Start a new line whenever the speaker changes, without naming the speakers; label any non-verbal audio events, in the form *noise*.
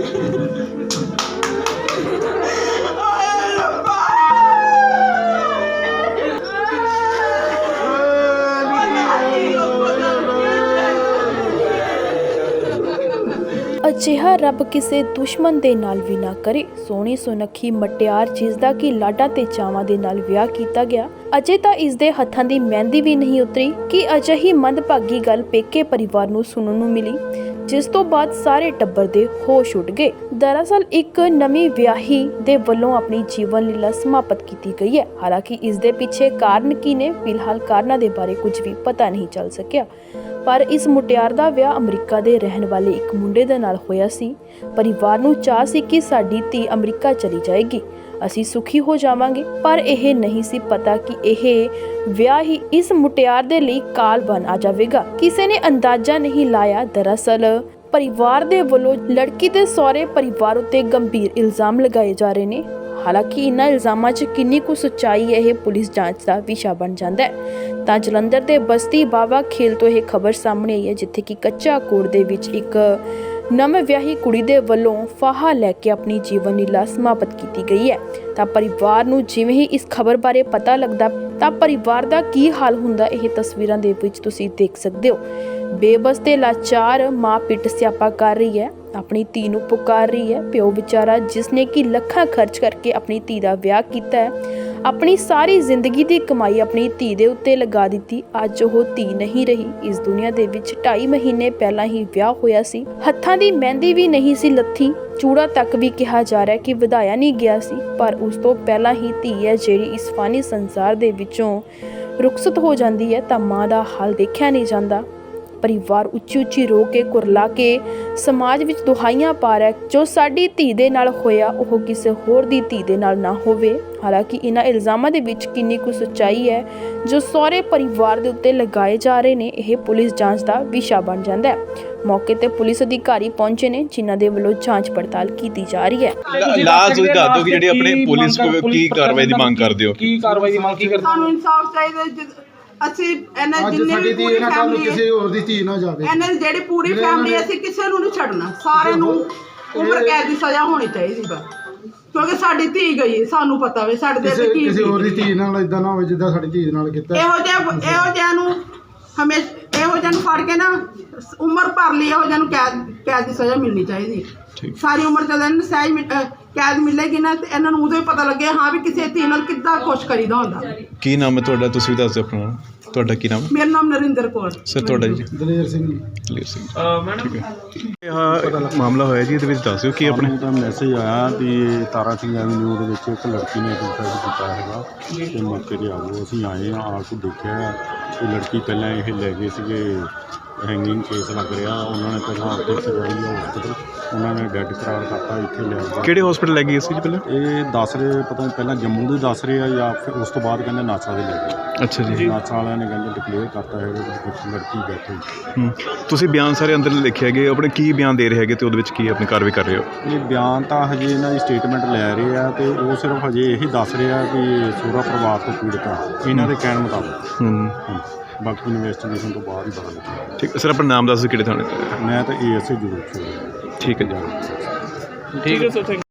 Thank *laughs* you. ਅਜਿਹਾ ਰੱਬ ਕਿਸੇ ਦੁਸ਼ਮਣ ਦੇ ਨਾਲ ਵੀ ਨਾ ਕਰੇ। ਸੋਹਣੀ ਸੁਨੱਖੀ ਮਟਿਆਰ ਜਿਸ ਦਾ ਕਿ ਲਾਡਾ ਤੇ ਚਾਵਾਂ ਦੇ ਨਾਲ ਵਿਆਹ ਕੀਤਾ ਗਿਆ? ਅਜੇ ਤਾਂ ਇਸ ਦੇ ਹੱਥਾਂ ਦੀ ਮਹਿੰਦੀ ਵੀ ਨਹੀਂ ਉਤਰੀ। ਕਿ ਅਜਿਹੀ ਮੰਦਭਾਗੀ ਗੱਲ ਪੇਕੇ ਪਰਿਵਾਰ ਨੂੰ ਸੁਣਨ ਨੂੰ ਮਿਲੀ? ਜਿਸ ਤੋਂ ਬਾਅਦ ਸਾਰੇ ਟੱਬਰ ਦੇ ਹੋਸ਼ ਉੱਡ ਗਏ। ਦਰਅਸਲ ਇੱਕ ਨਵੀਂ ਵਿਆਹੀ ਦੇ ਵੱਲੋਂ ਆਪਣੀ ਜੀਵਨ ਲੀਲਾ ਸਮਾਪਤ ਕੀਤੀ ਗਈ ਹੈ। ਹਾਲਾਂਕਿ ਇਸ ਦੇ ਪਿੱਛੇ ਕਾਰਨ ਕੀ ਨੇ? ਫਿਲਹਾਲ ਕਾਰਨਾਂ ਦੇ ਬਾਰੇ ਕੁਝ ਵੀ ਪਤਾ ਨਹੀਂ ਚੱਲ ਸਕਿਆ। ਪਰ ਇਸ ਮੁਟਿਆਰ ਦਾ ਵਿਆਹ ਅਮਰੀਕਾ ਦੇ ਰਹਿਣ ਵਾਲੇ ਇੱਕ ਮੁੰਡੇ ਦੇ ਨਾਲ ਹੋਇਆ ਸੀ। ਪਰਿਵਾਰ ਨੂੰ ਚਾਹ ਸੀ ਕਿ ਸਾਡੀ ਧੀ ਅਮਰੀਕਾ ਚਲੀ ਜਾਏਗੀ। ਅਸੀਂ ਸੁਖੀ ਹੋ ਜਾਵਾਂਗੇ, ਪਰ ਇਹ ਨਹੀਂ ਸੀ ਪਤਾ ਕਿ ਇਹ ਵਿਆਹ ਹੀ ਇਸ ਮੁਟਿਆਰ ਦੇ ਲਈ ਕਾਲ ਬਣ ਆ ਜਾਵੇਗਾ। ਕਿਸੇ ਨੇ ਅੰਦਾਜ਼ਾ ਨਹੀਂ ਲਾਇਆ ਦਰਅਸਲ ਪਰਿਵਾਰ ਦੇ ਵੱਲੋਂ ਲੜਕੀ ਦੇ ਸਹੁਰੇ ਪਰਿਵਾਰ ਉਤੇ ਗੰਭੀਰ ਇਲਜ਼ਾਮ ਲਗਾਏ ਜਾ ਰਹੇ ਨੇ। ਹਾਲਾਂਕਿ ਇਨ੍ਹਾਂ ਇਲਜ਼ਾਮਾਂ 'ਚ ਕਿੰਨੀ ਕੁ ਸੱਚਾਈ ਹੈ ਇਹ ਪੁਲਿਸ ਜਾਂਚ ਦਾ ਵਿਸ਼ਾ ਬਣ ਜਾਂਦਾ ਹੈ। ਤਾਂ ਜਲੰਧਰ ਦੇ ਬਸਤੀ ਬਾਵਾ ਖੇਲ ਤੋਂ ਇਹ ਖਬਰ ਸਾਹਮਣੇ ਆਈ ਹੈ, ਜਿੱਥੇ ਕਿ ਕੱਚਾ ਕੋੜ ਦੇ ਵਿੱਚ ਇੱਕ ਨਵ ਵਿਆਹੀ ਕੁੜੀ ਦੇ ਵੱਲੋਂ ਫਾਹਾ ਲੈ ਕੇ ਆਪਣੀ ਜੀਵਨ ਲੀਲਾ ਸਮਾਪਤ ਕੀਤੀ ਗਈ ਹੈ। ਤਾਂ ਪਰਿਵਾਰ ਨੂੰ ਜਿਵੇਂ ਹੀ ਇਸ ਖਬਰ ਬਾਰੇ ਪਤਾ ਲੱਗਦਾ, ਤਾਂ ਪਰਿਵਾਰ ਦਾ ਕੀ ਹਾਲ ਹੁੰਦਾ ਇਹ ਤਸਵੀਰਾਂ ਦੇ ਵਿੱਚ ਤੁਸੀਂ ਦੇਖ ਸਕਦੇ ਹੋ। ਬੇਬਸ ਤੇ ਲਾਚਾਰ ਮਾਂ ਪਿੱਟ ਸਿਆਪਾ ਕਰ ਰਹੀ ਹੈ। ਆਪਣੀ ਧੀ ਨੂੰ ਪੁਕਾਰ ਰਹੀ ਹੈ। ਪਿਓ ਵਿਚਾਰਾ ਜਿਸ ਨੇ ਕਿ ਲੱਖਾਂ ਖਰਚ ਕਰਕੇ ਆਪਣੀ ਧੀ ਦਾ ਵਿਆਹ ਕੀਤਾ ਹੈ, ਆਪਣੀ ਸਾਰੀ ਜ਼ਿੰਦਗੀ ਦੀ ਕਮਾਈ ਆਪਣੀ ਧੀ ਦੇ ਉੱਤੇ ਲਗਾ ਦਿੱਤੀ। ਅੱਜ ਉਹ ਧੀ ਨਹੀਂ ਰਹੀ। ਇਸ ਦੁਨੀਆ ਦੇ ਵਿੱਚ 2.5 ਮਹੀਨੇ ਪਹਿਲਾਂ ਹੀ ਵਿਆਹ ਹੋਇਆ ਸੀ। ਹੱਥਾਂ ਦੀ ਮਹਿੰਦੀ ਵੀ ਨਹੀਂ ਸੀ ਲੱਥੀ। ਚੂੜਾ ਤੱਕ ਵੀ ਕਿਹਾ ਜਾ ਰਿਹਾ ਕਿ ਵਧਾਇਆ ਨਹੀਂ ਗਿਆ ਸੀ। ਪਰ ਉਸ ਤੋਂ ਪਹਿਲਾਂ ਹੀ ਧੀ ਹੈ ਜਿਹੜੀ ਇਸ ਫਾਨੀ ਸੰਸਾਰ ਦੇ ਵਿੱਚੋਂ ਰੁਖਸਤ ਹੋ ਜਾਂਦੀ ਹੈ ਤਾਂ ਮਾਂ ਦਾ ਹਾਲ ਦੇਖਿਆ ਨਹੀਂ ਜਾਂਦਾ। ਪਰਿਵਾਰ ਉੱਚੀ ਉੱਚੀ ਰੋ ਕੇ ਕੁਰਲਾ ਕੇ ਸਮਾਜ ਵਿੱਚ ਦੁਹਾਈਆਂ ਪਾ ਰਿਹਾ ਹੈ, ਜੋ ਸਾਡੀ ਧੀ ਦੇ ਨਾਲ ਹੋਇਆ ਉਹ ਕਿਸੇ ਹੋਰ ਦੀ ਧੀ ਦੇ ਨਾਲ ਨਾ ਹੋਵੇ। ਹਾਲਾਂਕਿ ਇਹਨਾਂ ਇਲਜ਼ਾਮਾਂ ਦੇ ਵਿੱਚ ਕਿੰਨੀ ਕੁ ਸੱਚਾਈ ਹੈ ਜੋ ਸਹੁਰੇ ਪਰਿਵਾਰ ਦੇ ਉੱਤੇ ਲਗਾਏ ਜਾ ਰਹੇ ਨੇ ਇਹ ਪੁਲਿਸ ਜਾਂਚ ਦਾ ਵਿਸ਼ਾ ਬਣ ਜਾਂਦਾ ਹੈ। ਮੌਕੇ ਤੇ ਪੁਲਿਸ ਅਧਿਕਾਰੀ ਪਹੁੰਚੇ ਨੇ ਜਿਨ੍ਹਾਂ ਦੇ ਵੱਲੋਂ ਜਾਂਚ ਪੜਤਾਲ ਕੀਤੀ ਜਾ ਰਹੀ ਹੈ।
ਲਾਜ ਤੁਸੀਂ ਦੱਸ ਦਿਓ ਕਿ ਜਿਹੜੀ ਆਪਣੇ ਪੁਲਿਸ ਕੋਲ ਕੀ ਕਾਰਵਾਈ ਦੀ ਮੰਗ ਕਰਦੇ ਹੋ?
ਕੀ ਕਾਰਵਾਈ ਦੀ ਮੰਗ ਕੀ ਕਰਦੇ
ਸਾਨੂੰ ਇਨਸਾਫ ਚਾਹੀਦਾ ਅਸੀਂ ਇਹਨਾਂ
ਅੱਜ
ਜਿੰਨੇ
ਸਾਡੀ
ਵੀ
ਧੀ
ਪੂਰੀ
ਇਹਨਾਂ ਕੱਲ ਨੂੰ
ਫੈਮਿਲੀ
ਕਿਸੇ ਹੋਰ ਦੀ ਧੀ ਨਾ ਜਾਵੇ।
ਇਹਨਾਂ ਦੀ ਜਿਹੜੀ ਪੂਰੀ ਫੈਮਿਲੀ ਅਸੀਂ ਕਿਸੇ ਨੂੰ ਨਹੀਂ ਛੱਡਣਾ। ਸਾਰਿਆਂ ਨੂੰ ਉਮਰ ਕੈਦ ਦੀ ਸਜ਼ਾ ਹੋਣੀ ਚਾਹੀਦੀ ਬਸ। ਕਿਉਂਕਿ ਸਾਡੀ ਧੀ ਗਈ ਹੈ, ਸਾਨੂੰ ਪਤਾ ਵੇ ਸਾਡੇ
ਕਿਸੇ
ਤੇ ਕੀ
ਕਿਸੇ ਹੋਰ ਦੀ
ਬੀਤੀ।
ਧੀ ਨਾਲ ਇਦਾਂ ਨਾ ਹੋਵੇ ਜਿੱਦਾਂ ਸਾਡੀ ਧੀ ਨਾਲ ਕੀਤਾ।
ਇਹੋ ਜਿਹਾ ਇਹੋ ਜਿਹਾ ਨੂੰ ਹਮੇਸ਼ਾ ਇਹੋ ਜਿਹਾ ਨੂੰ ਫੜ ਕੇ ਨਾ ਉਮਰ ਭਰ ਲਈ ਇਹੋ ਜਿਹਾ ਨੂੰ ਕੈਦ ਕੈਦ ਦੀ ਸਜ਼ਾ ਮਿਲਣੀ ਚਾਹੀਦੀ।
ਠੀਕ।
ਸਾਰੀ ਉਮਰ ਜਦੋਂ ਇਹਨੂੰ ਸਹਿਜ ਮਿਲ- ਅਹ ਕੈਦ ਮਿਲੇਗੀ ਨਾ ਤੇ ਇਹਨਾਂ ਨੂੰ ਉਦੋਂ ਹੀ ਪਤਾ ਲੱਗੇ ਹਾਂ ਵੀ ਕਿਸੇ ਧੀ ਨਾਲ ਕਿੱਦਾਂ ਕੁਛ ਕਰੀਦਾ ਹੁੰਦਾ।
ਕੀ ਨਾਮ ਹੈ ਤੁਹਾਡਾ? ਤੁਸੀਂ ਵੀ ਦੱਸ ਦਿਓ ਆਪਣਾ ਤੁਹਾਡਾ ਕੀ ਨਾਮ? ਹੈ
ਮੇਰਾ ਨਾਮ ਨਰਿੰਦਰ ਕੌਰ।
ਸਰ ਤੁਹਾਡਾ ਜੀ?
ਦਲੇਰ ਸਿੰਘ ਜੀ।
ਦਲੀਪ ਸਿੰਘ
ਮੈਡਮ
ਇਹ ਮਾਮਲਾ ਹੋਇਆ ਜੀ ਇਹਦੇ ਵਿੱਚ ਦੱਸ ਦਿਓ ਕੀ ਆਪਣੇ?
ਤਾਂ ਮੈਸੇਜ ਆਇਆ ਵੀ ਤਾਰਾ ਸਿੰਘ ਐਵਨਿਊ ਦੇ ਵਿੱਚ ਇੱਕ ਲੜਕੀ ਨੇ ਸੁਸਾਈਡ ਕੀਤਾ ਹੈਗਾ ਤੇ ਮੌਕੇ ਤੇ ਆ ਗਏ ਅਸੀਂ ਆਏ ਆ ਆ ਕੇ ਦੇਖਿਆ ਕਿ ਲੜਕੀ ਪਹਿਲਾਂ ਇਹ ਲੈ ਗਏ ਸੀਗੇ ਹੈਂਗਿੰਗ ਕੇਸ ਲੱਗ ਰਿਹਾ। ਉਹਨਾਂ ਨੇ ਪਹਿਲਾਂ ਉੱਥੇ ਸਜਾਈ ਹਸਪੀਟਲ ਉਹਨਾਂ ਨੇ ਡੈੱਡ ਕਰਾਰ ਕਰਤਾ ਇੱਥੇ ਲੈ ਗਏ
ਕਿਹੜੇ ਹਸਪੀਟਲ ਲੈ ਗਏ ਸੀ ਜੀ ਪਹਿਲਾਂ?
ਇਹ ਦੱਸ ਰਹੇ ਪਤਾ ਨਹੀਂ ਪਹਿਲਾਂ ਜੰਮੂ ਦੇ ਦੱਸ ਰਹੇ ਆ ਜਾਂ ਫਿਰ ਉਸ ਤੋਂ ਬਾਅਦ ਕਹਿੰਦੇ ਨਾਸਾ ਦੇ ਲੈ ਗਏ।
ਅੱਛਾ ਜੀ।
ਨਾਸਾ ਵਾਲਿਆਂ ਨੇ ਕਹਿੰਦੇ ਡਿਕਲੇਅਰ ਕਰਤਾ ਹੈਗਾ ਕਿ ਇੱਕ ਲੜਕੀ ਹੋਈ
ਹੂੰ। ਤੁਸੀਂ ਬਿਆਨ ਸਾਰੇ ਅੰਦਰ ਲਿਖੇ ਹੈਗੇ ਆਪਣੇ ਕੀ ਬਿਆਨ ਦੇ ਰਹੇ ਹੈਗੇ ਤੇ ਉਹਦੇ ਵਿੱਚ ਕੀ ਆਪਣੀ ਕਾਰਵਾਈ ਕਰ ਰਹੇ ਹੋ?
ਇਹ ਬਿਆਨ ਤਾਂ ਹਜੇ ਇਹਨਾਂ ਦੀ ਸਟੇਟਮੈਂਟ ਲੈ ਰਹੇ ਆ ਤੇ ਉਹ ਸਿਰਫ ਹਜੇ ਇਹੀ ਦੱਸ ਰਹੇ ਆ ਕਿ ਸੋਹਰਾ ਪਰਿਵਾਰ ਤੋਂ ਪੀੜਤ ਆ। ਇਹਨਾਂ ਦੇ ਕਹਿਣ ਮੁਤਾਬਕ।
ਹੂੰ।
ਹਾਂਜੀ। ਬਾਕੀ ਇਨਵੈਸਟੀਗੇਸ਼ਨ ਤੋਂ ਬਾਅਦ ਹੀ ਪਤਾ ਲੱਗੇਗਾ।
ਠੀਕ ਸਰ ਆਪਣਾ ਨਾਮ ਦੱਸ ਦਿਓ ਕਿਹੜੇ ਥਾਣੇ ਤੋਂ
ਮੈਂ ਤਾਂ ਏਐਸਏ ਜ਼ਰੂਰ
ਠੀਕ ਹੈ ਜੀ।
ਠੀਕ ਹੈ ਸਰ